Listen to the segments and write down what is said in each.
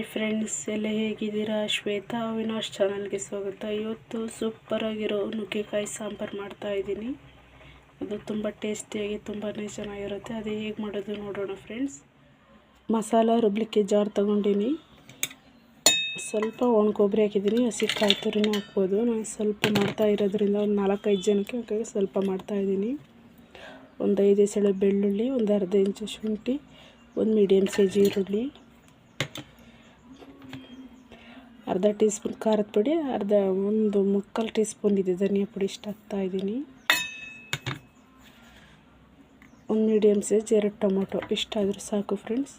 Friends ಎಲ್ಲ ಹೇಗಿದ್ದೀರಾ? ಶ್ವೇತಾ ಅವಿನಾಶ್ ಚಾನಲ್ಗೆ ಸ್ವಾಗತ. ಇವತ್ತು ಸೂಪರಾಗಿರೋ ನುಗ್ಗೆಕಾಯಿ ಸಾಂಬಾರು ಮಾಡ್ತಾ ಇದ್ದೀನಿ. ಅದು ತುಂಬ ಟೇಸ್ಟಿಯಾಗಿ ತುಂಬಾ ಚೆನ್ನಾಗಿರುತ್ತೆ. ಅದು ಹೇಗೆ ಮಾಡೋದು ನೋಡೋಣ ಫ್ರೆಂಡ್ಸ್ ಮಸಾಲ ರುಬ್ಲಿಕ್ಕೆ ಜಾರ್ ತಗೊಂಡಿನಿ. ಸ್ವಲ್ಪ ಒಣ ಕೊಬ್ಬರಿ ಹಾಕಿದ್ದೀನಿ. ಹಸಿ ಕಾಯಿ ತುರಿನೂ ಹಾಕ್ಬೋದು. ನಾನು ಸ್ವಲ್ಪ ಮಾಡ್ತಾ ಇರೋದ್ರಿಂದ ಒಂದು ನಾಲ್ಕೈದು ಜನಕ್ಕೆ ಹಾಗಾಗಿ ಸ್ವಲ್ಪ ಮಾಡ್ತಾಯಿದ್ದೀನಿ ಒಂದು ಐದು ಸೆಳೆ ಬೆಳ್ಳುಳ್ಳಿ, ಒಂದು ಅರ್ಧ ಇಂಚು ಶುಂಠಿ, ಒಂದು ಮೀಡಿಯಮ್ ಸೈಜ್ ಈರುಳ್ಳಿ. ಅರ್ಧ ಟೀ ಸ್ಪೂನ್ ಖಾರದ ಪುಡಿ, ಅರ್ಧ ಒಂದು ಮುಕ್ಕಾಲು ಟೀ ಸ್ಪೂನ್ ಇದೆ ಧನಿಯಾ ಪುಡಿ ಇಷ್ಟು ಹಾಕ್ತಾಯಿದ್ದೀನಿ ಒಂದು ಮೀಡಿಯಮ್ ಸೈಜ್ ಎರಡು ಟೊಮೊಟೊ ಇಷ್ಟಾದರೂ ಸಾಕು ಫ್ರೆಂಡ್ಸ್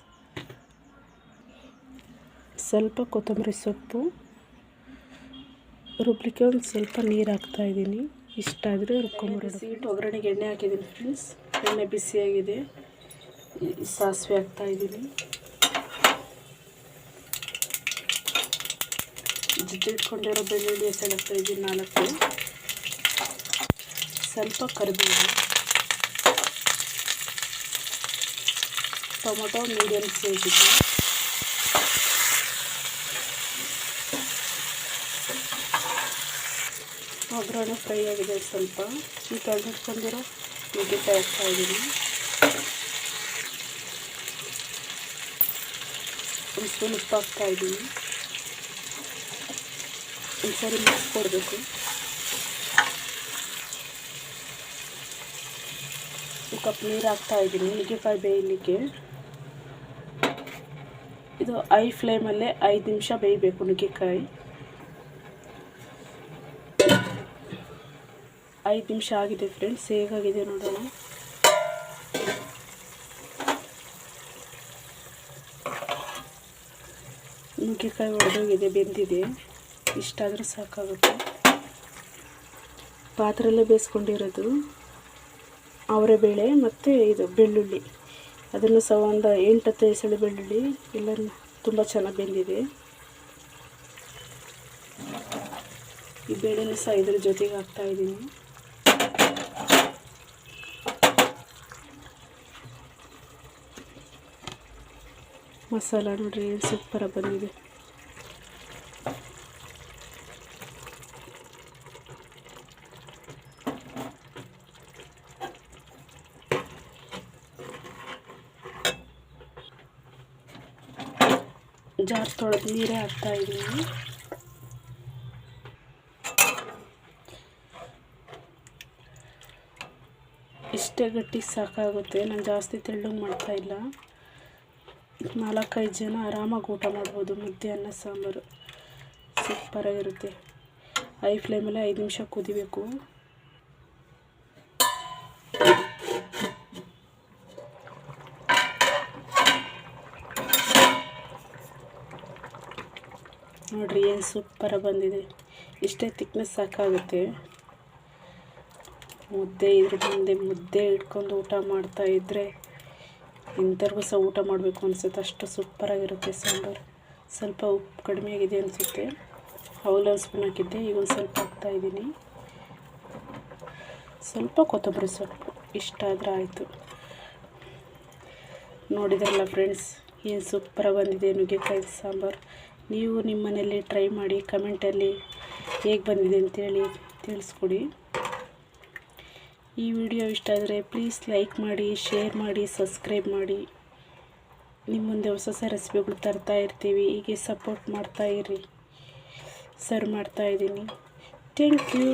ಸ್ವಲ್ಪ ಕೊತ್ತಂಬರಿ ಸೊಪ್ಪು, ರುಬ್ಲಿಕ್ಕೆ ಒಂದು ಸ್ವಲ್ಪ ನೀರು ಹಾಕ್ತಾಯಿದ್ದೀನಿ ಇಷ್ಟಾದರೆ ರುಬ್ಕೊಂಬಿಡೋದು ಸೀಟ್ ಒಗ್ಗರಣೆಗೆ ಎಣ್ಣೆ ಹಾಕಿದ್ದೀನಿ ಫ್ರೆಂಡ್ಸ್ ಎಣ್ಣೆ ಬಿಸಿಯಾಗಿದೆ. ಸಾಸಿವೆ ಹಾಕ್ತಾಯಿದ್ದೀನಿ ಜಜ್ಜಿಟ್ಕೊಂಡಿರೋ ಬೆಳ್ಳುಳ್ಳಿ ಸಣ್ಣ ಇದ್ದೀನಿ ನಾಲ್ಕು. ಸ್ವಲ್ಪ ಕರಿಬೇವು. ಟೊಮೊಟೊ ಮೀಡಿಯಮ್ ಇದೆ. ಒಗ್ಗರಣೆ ಫ್ರೈ ಆಗಿದೆ ಸ್ವಲ್ಪ. ಈ ತೊಳೆದಿಟ್ಕೊಂಡಿರೋ ನುಗ್ಗೆಕಾಯಿ ಹಾಕ್ತಾ ಇದ್ದೀನಿ. ಒಂದು ಸ್ಪೂನ್ ಉಪ್ಪು ಹಾಕ್ತಾ ಇದ್ದೀನಿ. ಒಂದ್ಸರಿ ಮಿಕ್ಸ್ ಕೊಡಬೇಕು. ಕಪ್ ನೀರು ಹಾಕ್ತಾ ಇದ್ದೀನಿ ನುಗ್ಗೆಕಾಯಿ ಬೇಯಲಿಕ್ಕೆ. ಇದು ಐ ಫ್ಲೇಮಲ್ಲೇ ಐದು ನಿಮಿಷ ಬೇಯಬೇಕು ನುಗ್ಗೆಕಾಯಿ. ಐದು ನಿಮಿಷ ಆಗಿದೆ ಫ್ರೆಂಡ್ಸ್ ಹೇಗಾಗಿದೆ ನೋಡೋಣ. ನುಗ್ಗೆಕಾಯಿ ಒಡೆದೋಗಿದೆ, ಬೆಂದಿದೆ. ಇಷ್ಟಾದರೂ ಸಾಕಾಗುತ್ತೆ. ಪಾತ್ರೆಯಲ್ಲೇ ಬೇಯಿಸ್ಕೊಂಡಿರೋದು ಅವರೆಬೇಳೆ ಮತ್ತು ಇದು ಬೆಳ್ಳುಳ್ಳಿ. ಅದನ್ನು ಸಹ ಒಂದು ಎಂಟತ್ತು ಎಸಳು ಬೆಳ್ಳುಳ್ಳಿ. ಎಲ್ಲ ತುಂಬ ಚೆನ್ನಾಗಿ ಬೆಂದಿದೆ. ಈ ಬೇಳೆನೂ ಸಹ ಇದ್ರ ಜೊತೆಗೆ ಹಾಕ್ತಾಯಿದ್ದೀನಿ ಮಸಾಲ ನೋಡ್ರಿ ಸೂಪರಾಗಿ ಬಂದಿದೆ. ಜಾರ್ ತೊಳೆದು ನೀರೇ ಇದ್ದೀನಿ. ಇಷ್ಟೇ ಗಟ್ಟಿ ಸಾಕಾಗುತ್ತೆ. ನಾನು ಜಾಸ್ತಿ ತೆಳ್ಳಗೆ ಮಾಡ್ತಾಯಿಲ್ಲ ನಾಲ್ಕೈದು ಜನ ಆರಾಮಾಗಿ ಊಟ ಮಾಡ್ಬೋದು. ಮುದ್ದೆ, ಅನ್ನ, ಸಾಂಬಾರು. ಸೂಪರಾಗಿರುತ್ತೆ. ಐ ಫ್ಲೇಮಲ್ಲಿ ಐದು ನಿಮಿಷ ಕುದಿಬೇಕು. ನೋಡಿರಿ, ಏನು ಸೂಪರ ಬಂದಿದೆ. ಇಷ್ಟೇ ತಿಕ್ನೆಸ್ ಸಾಕಾಗುತ್ತೆ. ಮುದ್ದೆ ಇದ್ರ ಮುಂದೆ ಮುದ್ದೆ ಇಟ್ಕೊಂಡು ಊಟ ಮಾಡ್ತಾ ಇದ್ದರೆ ಇಂಥವ್ರಿಗೂ ಸಹ ಊಟ ಮಾಡಬೇಕು ಅನಿಸುತ್ತೆ. ಅಷ್ಟು ಸೂಪರಾಗಿರುತ್ತೆ ಸಾಂಬಾರು. ಸ್ವಲ್ಪ ಉಪ್ಪು ಕಡಿಮೆ ಆಗಿದೆ ಅನಿಸುತ್ತೆ. ಒಂದು ಸ್ಪೂನ್ ಹಾಕಿದ್ದೆ, ಈಗ ಒಂದು ಸ್ವಲ್ಪ ಹಾಕ್ತಾಯಿದ್ದೀನಿ ಸ್ವಲ್ಪ ಕೊತ್ತಂಬರಿ ಸೊಪ್ಪು, ಇಷ್ಟ ಆದರೆ ಆಯಿತು. ನೋಡಿದ್ರಲ್ಲ ಫ್ರೆಂಡ್ಸ್ ಏನು ಸೂಪರಾಗಿ ಬಂದಿದೆ ನುಗ್ಗೆಕಾಯಿ ಸಾಂಬಾರು. ನೀವು ನಿಮ್ಮ ಮನೆಯಲ್ಲಿ ಟ್ರೈ ಮಾಡಿ ಕಮೆಂಟಲ್ಲಿ ಹೇಗೆ ಬಂದಿದೆ ಅಂತೇಳಿ ತಿಳಿಸ್ಕೊಡಿ. ಈ ವಿಡಿಯೋ ಇಷ್ಟ ಆದರೆ ಪ್ಲೀಸ್ ಲೈಕ್ ಮಾಡಿ ಶೇರ್ ಮಾಡಿ ಸಬ್ಸ್ಕ್ರೈಬ್ ಮಾಡಿ. ನಿಮ್ಮ ಮುಂದೆ ಹೊಸ ಹೊಸ ರೆಸಿಪಿಗಳು ತರ್ತಾ ಇರ್ತೀವಿ. ಹೀಗೆ ಸಪೋರ್ಟ್ ಮಾಡ್ತಾ ಇರಿ. ಸರ್ವ್ ಮಾಡ್ತಾಯಿದ್ದೀನಿ ಥ್ಯಾಂಕ್ ಯು